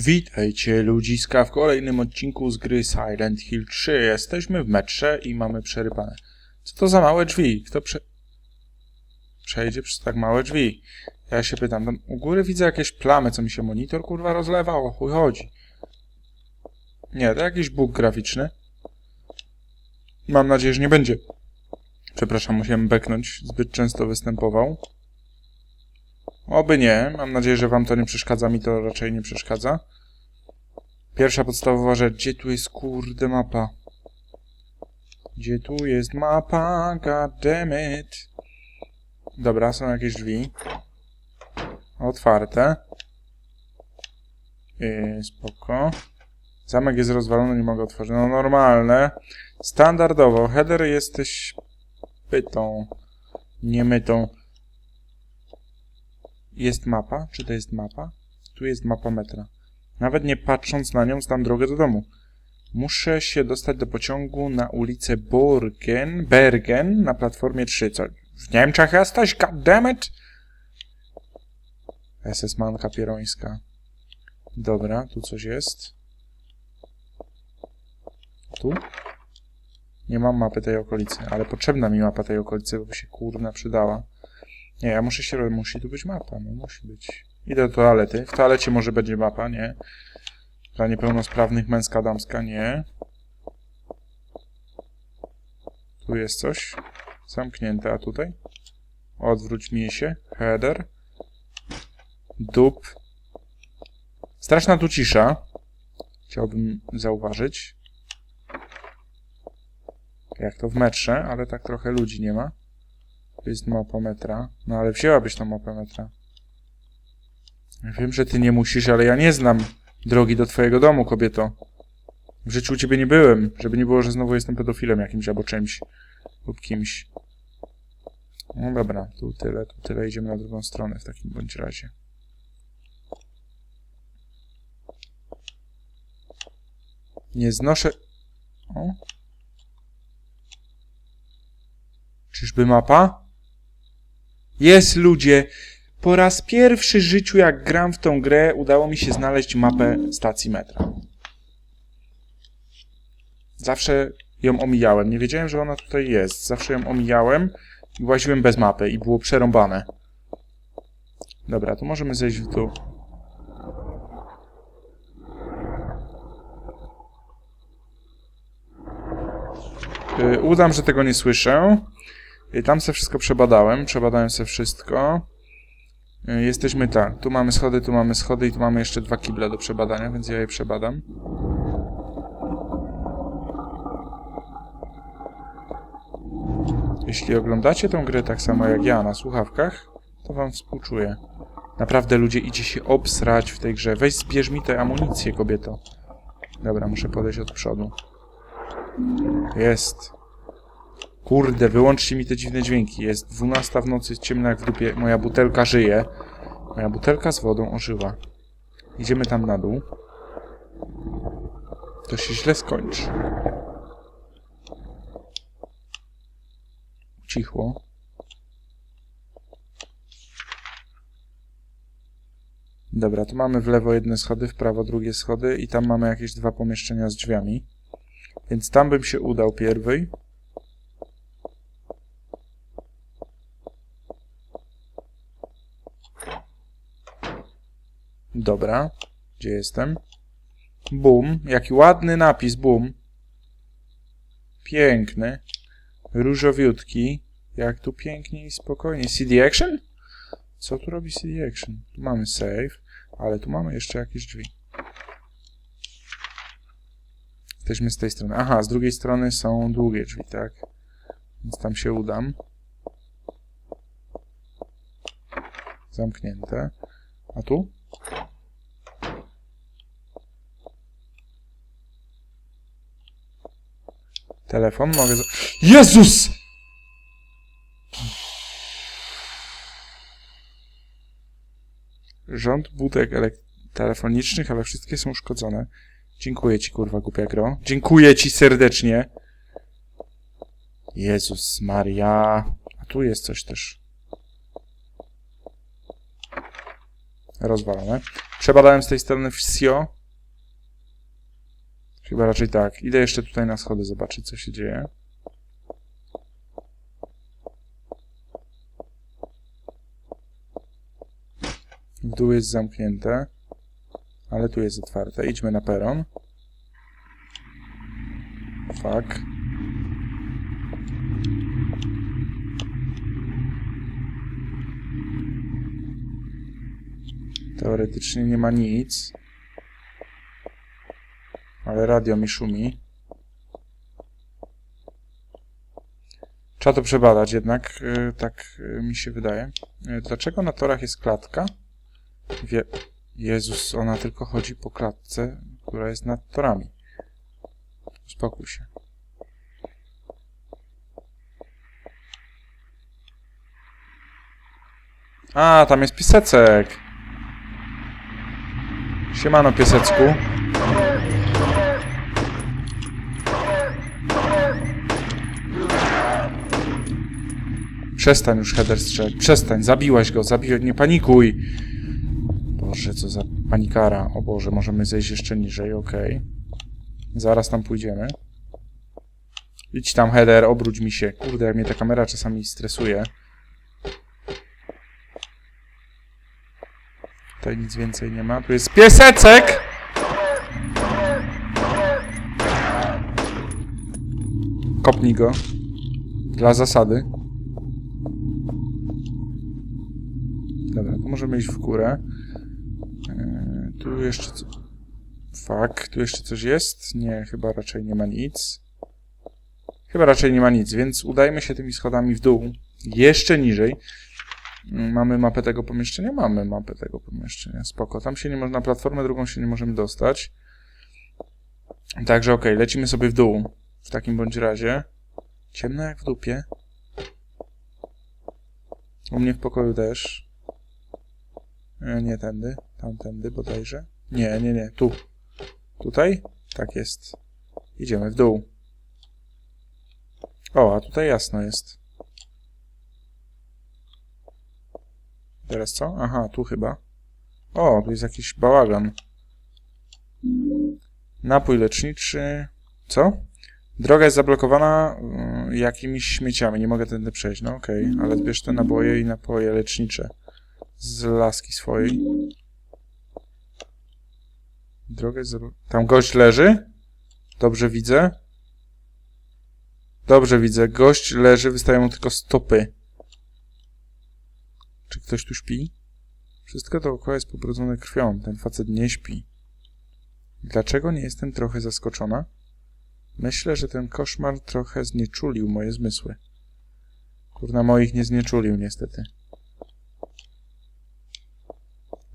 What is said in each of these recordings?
Witajcie ludziska w kolejnym odcinku z gry Silent Hill 3. Jesteśmy w metrze i mamy przerypane. Co to za małe drzwi? Kto prze... przejdzie przez tak małe drzwi? Ja się pytam, tam u góry widzę jakieś plamy, co mi się monitor kurwa rozlewał, o chuj chodzi. Nie, to jakiś bóg graficzny. Mam nadzieję, że nie będzie. Przepraszam, musiałem beknąć, zbyt często występował. Oby nie. Mam nadzieję, że wam to nie przeszkadza. Mi to raczej nie przeszkadza. Pierwsza podstawowa rzecz. Gdzie tu jest kurde mapa? Gdzie tu jest mapa? God damn it. Dobra, są jakieś drzwi. Otwarte. Yy, spoko. Zamek jest rozwalony, nie mogę otworzyć. No normalne. Standardowo. Header jesteś pytą. Nie mytą. Jest mapa? Czy to jest mapa? Tu jest mapa metra. Nawet nie patrząc na nią, znam drogę do domu. Muszę się dostać do pociągu na ulicę Borgen, Bergen na platformie 3. Co? W Niemczech jesteś? Goddammit! SS Manka Pierońska. Dobra, tu coś jest. Tu? Nie mam mapy tej okolicy, ale potrzebna mi mapa tej okolicy, bo by się kurna przydała. Nie, ja muszę się... Musi tu być mapa, no musi być. Idę do toalety. W toalecie może będzie mapa, nie. Dla niepełnosprawnych męska, damska, nie. Tu jest coś. Zamknięte, a tutaj? Odwróć mi się. Header. Dup. Straszna tu cisza. Chciałbym zauważyć. Jak to w metrze, ale tak trochę ludzi nie ma. Jest mapa metra. No ale wzięłabyś tą mapę metra. Wiem, że ty nie musisz, ale ja nie znam drogi do twojego domu, kobieto. W życiu u ciebie nie byłem, żeby nie było, że znowu jestem pedofilem jakimś albo czymś. Lub kimś. No dobra, tu tyle, tu tyle. Idziemy na drugą stronę w takim bądź razie. Nie znoszę... O. Czyżby mapa? Jest, ludzie! Po raz pierwszy w życiu, jak gram w tą grę, udało mi się znaleźć mapę stacji metra. Zawsze ją omijałem. Nie wiedziałem, że ona tutaj jest. Zawsze ją omijałem i łaziłem bez mapy i było przerąbane. Dobra, to możemy zejść w dół. Yy, udam, że tego nie słyszę. I tam se wszystko przebadałem, przebadałem se wszystko. Y, Jesteśmy tak, tu mamy schody, tu mamy schody i tu mamy jeszcze dwa kible do przebadania, więc ja je przebadam. Jeśli oglądacie tę grę tak samo jak ja na słuchawkach, to wam współczuję. Naprawdę ludzie idzie się obsrać w tej grze. Weź zbierz mi tę amunicję, kobieto. Dobra, muszę podejść od przodu. Jest. Kurde, wyłączcie mi te dziwne dźwięki. Jest 12 w nocy, jest ciemno jak w dupie. Moja butelka żyje. Moja butelka z wodą ożyła. Idziemy tam na dół. To się źle skończy. Ucichło. Dobra, tu mamy w lewo jedne schody, w prawo drugie schody i tam mamy jakieś dwa pomieszczenia z drzwiami. Więc tam bym się udał pierwej. Dobra. Gdzie jestem? Boom. Jaki ładny napis, boom. Piękny. Różowiutki. Jak tu pięknie i spokojnie. CD Action? Co tu robi CD Action? Tu mamy save, ale tu mamy jeszcze jakieś drzwi. Jesteśmy z tej strony. Aha, z drugiej strony są długie drzwi, tak? Więc tam się udam. Zamknięte. A tu? Telefon mogę... za- Jezus! Rząd budek telefonicznych, ale wszystkie są uszkodzone. Dziękuję ci, kurwa, głupia gro. Dziękuję ci serdecznie. Jezus Maria. A tu jest coś też. Rozwalone. Przebadałem z tej strony wsio. Chyba raczej tak. Idę jeszcze tutaj na schody zobaczyć, co się dzieje. W dół jest zamknięte, ale tu jest otwarte. Idźmy na peron. Fuck. Teoretycznie nie ma nic. Ale radio mi szumi. Trzeba to przebadać jednak, y, tak y, mi się wydaje. Y, Dlaczego na torach jest klatka? Wie... Jezus, ona tylko chodzi po klatce, która jest nad torami. Uspokój się. A, tam jest piesecek. Siemano, piesecku. Przestań już, Heather, strzelać. Przestań, zabiłaś go, zabiłeś, nie panikuj. Boże, co za panikara. O Boże, możemy zejść jeszcze niżej, okej. Zaraz tam pójdziemy. Idź tam, Heather, obróć mi się. Kurde, jak mnie ta kamera czasami stresuje. Tutaj nic więcej nie ma. Tu jest piesecek! Kopnij go. Dla zasady. Dobra, to możemy iść w górę. Eee, tu jeszcze... Fuck, tu jeszcze coś jest? Nie, chyba raczej nie ma nic. Chyba raczej nie ma nic, więc udajmy się tymi schodami w dół. Jeszcze niżej. Mm, Mamy mapę tego pomieszczenia? Mamy mapę tego pomieszczenia. Spoko. Tam się nie można, na platformę drugą się nie możemy dostać. Także okej, lecimy sobie w dół. W takim bądź razie. Ciemno jak w dupie. U mnie w pokoju też. E, Nie tędy, tamtędy bodajże. Nie, nie, nie, tu. Tutaj? Tak jest. Idziemy w dół. O, a tutaj jasno jest. Teraz co? Aha, tu chyba. O, tu jest jakiś bałagan. Napój leczniczy. Co? Droga jest zablokowana y, jakimiś śmieciami. Nie mogę tędy przejść. No okej, ale zbierz te naboje i napoje lecznicze. Z laski swojej. Jest zablokowana. Tam gość leży? Dobrze widzę. Dobrze widzę. Gość leży, wystają mu tylko stopy. Czy ktoś tu śpi? Wszystko dookoła jest pobrudzone krwią. Ten facet nie śpi. Dlaczego nie jestem trochę zaskoczona? Myślę, że ten koszmar trochę znieczulił moje zmysły. Kurna, moich nie znieczulił niestety.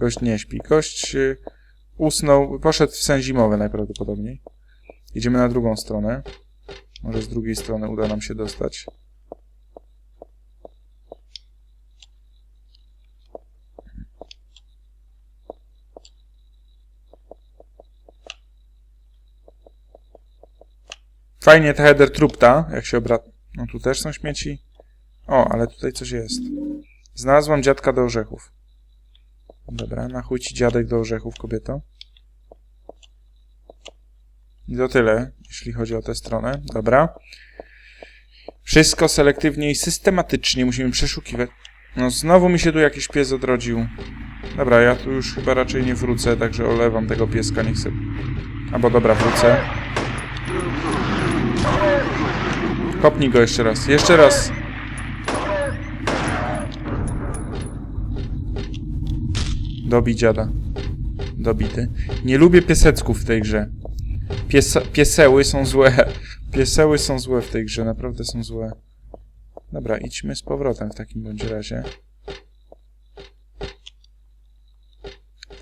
Gość nie śpi. Gość y, usnął, poszedł w sen zimowy najprawdopodobniej. Idziemy na drugą stronę. Może z drugiej strony uda nam się dostać. Fajnie ta header trupta, jak się obra... No tu też są śmieci. O, ale tutaj coś jest. Znalazłam dziadka do orzechów. Dobra, na chuj ci dziadek do orzechów, kobieto. I to tyle, jeśli chodzi o tę stronę. Dobra. Wszystko selektywnie i systematycznie musimy przeszukiwać. No znowu mi się tu jakiś pies odrodził. Dobra, ja tu już chyba raczej nie wrócę, także olewam tego pieska, nie chcę... Albo dobra, wrócę. Kopnij go jeszcze raz. Jeszcze raz. Dobij dziada. Dobity. Nie lubię piesecków w tej grze. Piese pieseły są złe. Pieseły są złe w tej grze, naprawdę są złe. Dobra, idźmy z powrotem w takim bądź razie.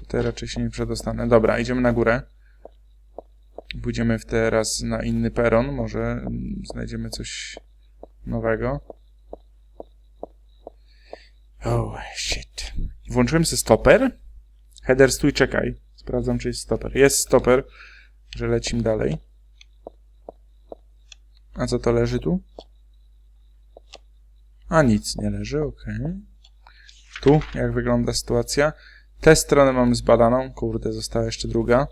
Tutaj raczej się nie przedostanę. Dobra, idziemy na górę. Pójdziemy w teraz na inny peron. Może mm, znajdziemy coś nowego. Oh, shit. Włączyłem sobie stoper. Header, stój, czekaj. Sprawdzam, czy jest stoper. Jest stoper, że lecimy dalej. A co to leży tu? A nic nie leży, okej. Tu, jak wygląda sytuacja? Tę stronę mamy zbadaną. Kurde, została jeszcze druga.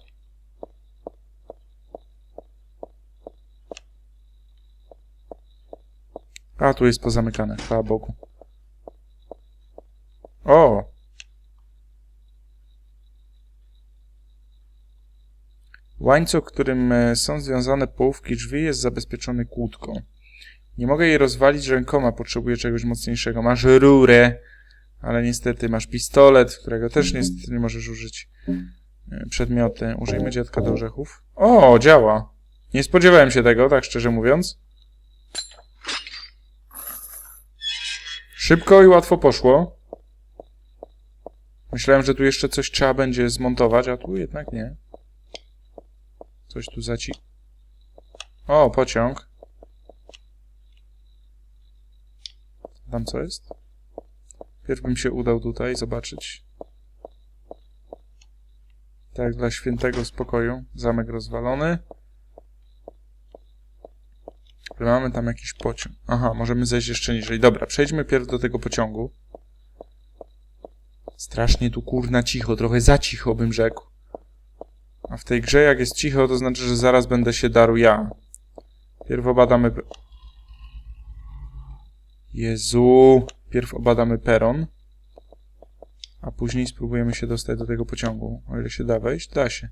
A, tu jest pozamykane, chwała Bogu. O! Łańcuch, którym e, są związane połówki drzwi, jest zabezpieczony kłódką. Nie mogę jej rozwalić rękoma, potrzebuję czegoś mocniejszego. Masz rurę, ale niestety masz pistolet, którego też niestety nie możesz użyć. E, Przedmioty. Użyjmy dziadka do orzechów. O, działa. Nie spodziewałem się tego, tak szczerze mówiąc. Szybko i łatwo poszło. Myślałem, że tu jeszcze coś trzeba będzie zmontować, a tu jednak nie. Coś tu zaci... O, pociąg. Tam co jest? Pierw bym się udał tutaj zobaczyć. Tak, dla świętego spokoju. Zamek rozwalony. Mamy tam jakiś pociąg. Aha, możemy zejść jeszcze niżej. Dobra, przejdźmy pierw do tego pociągu. Strasznie tu kurna cicho, trochę za cicho bym rzekł. A w tej grze jak jest cicho, to znaczy, że zaraz będę się darł ja. Pierw obadamy... Jezu! Pierw obadamy peron. A później spróbujemy się dostać do tego pociągu. O ile się da wejść? Da się.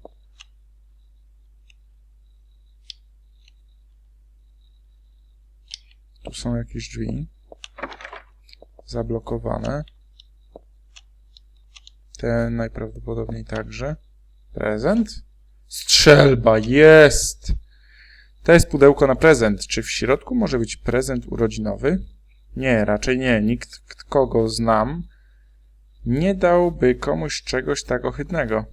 Tu są jakieś drzwi. Zablokowane. Te najprawdopodobniej także. Prezent? Strzelba, jest! To jest pudełko na prezent. Czy w środku może być prezent urodzinowy? Nie, raczej nie. Nikt, kogo znam, nie dałby komuś czegoś tak ohydnego.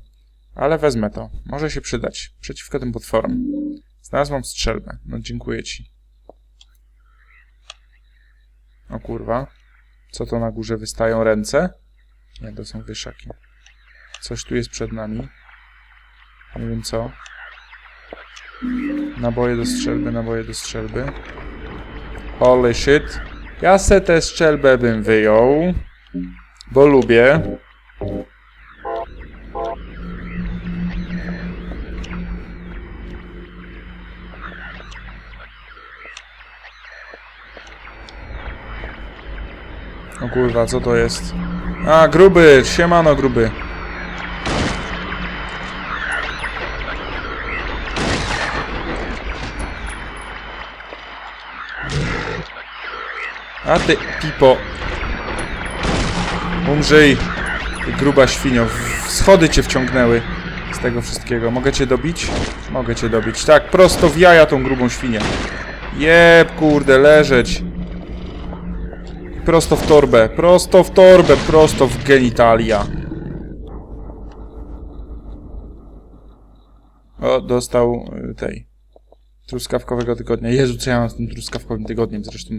Ale wezmę to. Może się przydać. Przeciwko tym potworom. Znalazłam strzelbę. No dziękuję ci. O kurwa. Co to na górze wystają ręce? Nie, to są wieszaki. Coś tu jest przed nami. Nie wiem co. Naboje do strzelby, naboje do strzelby. Holy shit. Ja se tę strzelbę bym wyjął. Bo lubię. O kurwa, co to jest? A, gruby! Siemano, gruby. A ty, pipo. Umrzyj. Gruba świnio. Schody cię wciągnęły z tego wszystkiego. Mogę cię dobić? Mogę cię dobić. Tak, prosto w jaja tą grubą świnię. Jeb, kurde, leżeć. Prosto w torbę, prosto w torbę, prosto w genitalia. O, dostał y, tej truskawkowego tygodnia. Jezu, co ja mam z tym truskawkowym tygodniem? Zresztą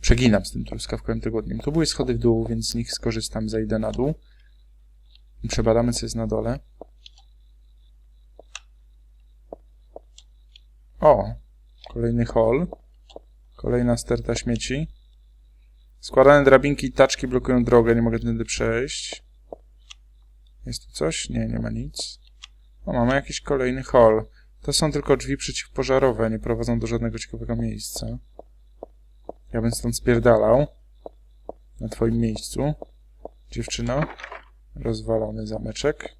przeginam z tym truskawkowym tygodniem. Tu były schody w dół, więc z nich skorzystam, zejdę na dół. Przebadamy, co jest na dole. O! Kolejny hall. Kolejna sterta śmieci. Składane drabinki i taczki blokują drogę, nie mogę tędy przejść. Jest tu coś? Nie, nie ma nic. O, mamy jakiś kolejny hall. To są tylko drzwi przeciwpożarowe, nie prowadzą do żadnego ciekawego miejsca. Ja bym stąd spierdalał. Na twoim miejscu. Dziewczyno. Rozwalony zameczek.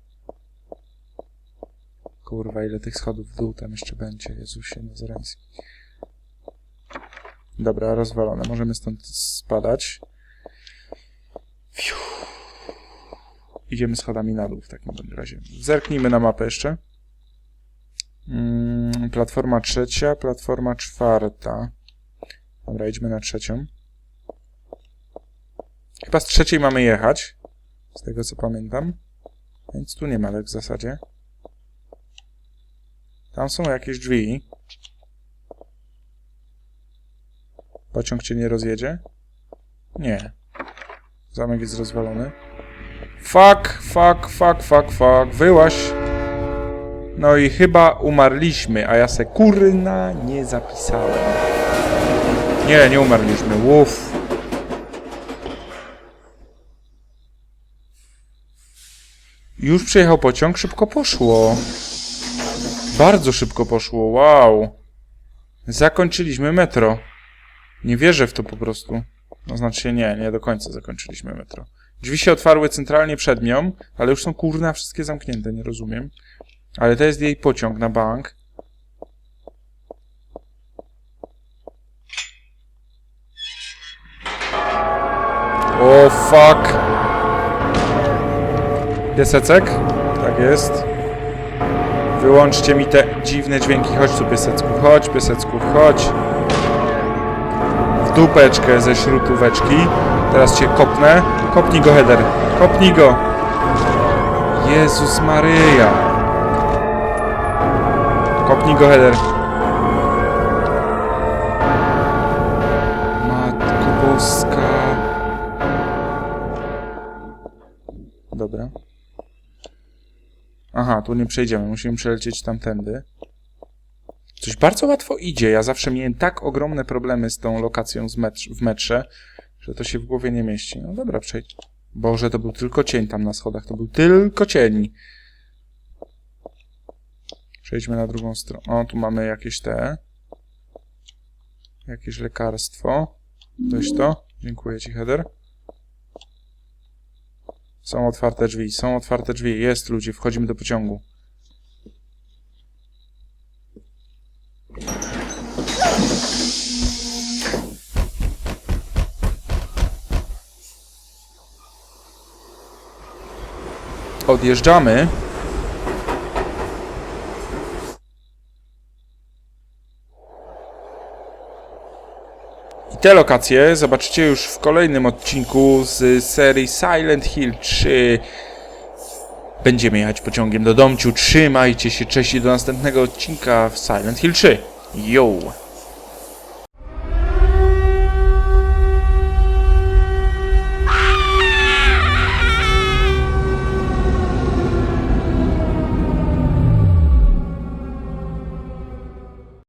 Kurwa, ile tych schodów w dół tam jeszcze będzie. Jezusie Nazareński. Dobra, rozwalone. Możemy stąd spadać. Fiu. Idziemy schodami na dół w takim razie. Zerknijmy na mapę jeszcze. Mm, platforma trzecia, platforma czwarta. Dobra, idźmy na trzecią. Chyba z trzeciej mamy jechać. Z tego co pamiętam. Więc tu nie ma lek w zasadzie. Tam są jakieś drzwi. Pociąg cię nie rozjedzie? Nie. Zamek jest rozwalony. Fuck, fuck, fuck, fuck, fuck. Wyłaś. No i chyba umarliśmy, a ja se kurna nie zapisałem. Nie, nie umarliśmy. Uff. Już przyjechał pociąg, szybko poszło. Bardzo szybko poszło, wow. Zakończyliśmy metro. Nie wierzę w to po prostu. No znaczy nie, nie do końca zakończyliśmy metro. Drzwi się otwarły centralnie przed nią, ale już są kurna wszystkie zamknięte, nie rozumiem. Ale to jest jej pociąg na bank. O fuck. Piesecek? Tak jest. Wyłączcie mi te dziwne dźwięki. Chodź tu, piesecku. Chodź, piesecku, chodź. Dupeczkę ze śrutóweczki. Teraz cię kopnę. Kopnij go, Header. Kopnij go. Jezus Maryja. Kopnij go, Header. Matko Boska. Dobra. Aha, tu nie przejdziemy. Musimy przelecieć tamtędy. Coś bardzo łatwo idzie. Ja zawsze miałem tak ogromne problemy z tą lokacją z w metrze, że to się w głowie nie mieści. No dobra, przejdź. Boże, to był tylko cień tam na schodach. To był tylko cień. Przejdźmy na drugą stronę. O, tu mamy jakieś te... Jakieś lekarstwo. Weź to. Dziękuję ci, Heather. Są otwarte drzwi, są otwarte drzwi. Jest, ludzie, wchodzimy do pociągu. Odjeżdżamy. I te lokacje zobaczycie już w kolejnym odcinku z serii Silent Hill 3. Będziemy jechać pociągiem do domciu. Trzymajcie się, cześć i do następnego odcinka w Silent Hill 3. Yo!